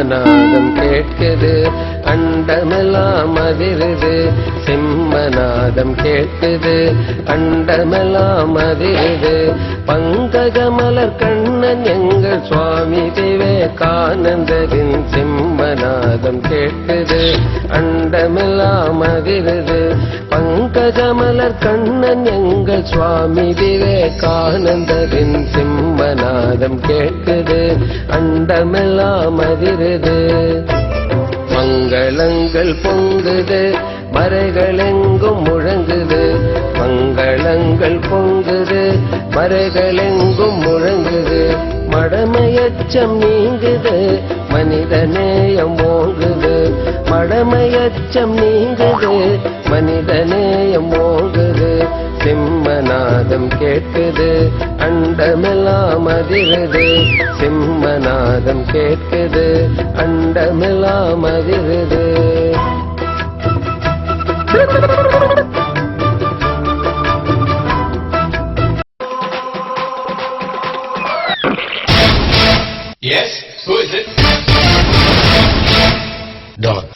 சிம்மநாதம் கேட்குது அண்டமெல்லாம் அதிருது. சிம்மநாதம் கேட்குது அண்டமெல்லாம் அதிருது. பங்ககமலர் கண்ணன் எங்கள் சுவாமி விவேகானந்தரின் சிம்மநாதம் கேட்குது அண்டமெல்லாம் அதிருது. பங்ககமலர் கண்ணன் எங்கள் சுவாமி விவேகானந்தரின் சிம்ம நாதம் கேட்குது அண்டமெல்லாம் அதிருது. மங்களங்கள் பொங்குது மறைகளெங்கும் முழங்குது. மங்களங்கள் பொங்குது மறைகளெங்கும் முழங்குது. மடமையச்சம் நீங்குது மனிதநேயம் ஓங்குது. மடமையச்சம் நீங்குது மனிதநேயம் ஓங்குது. சிம்மநாதம் கேட்குது அண்டமெல்லாம் அதிரது சிம்மநாதம் கேட்குது அண்டமெல்லாம் அதிரது Yes? Who is it? Don.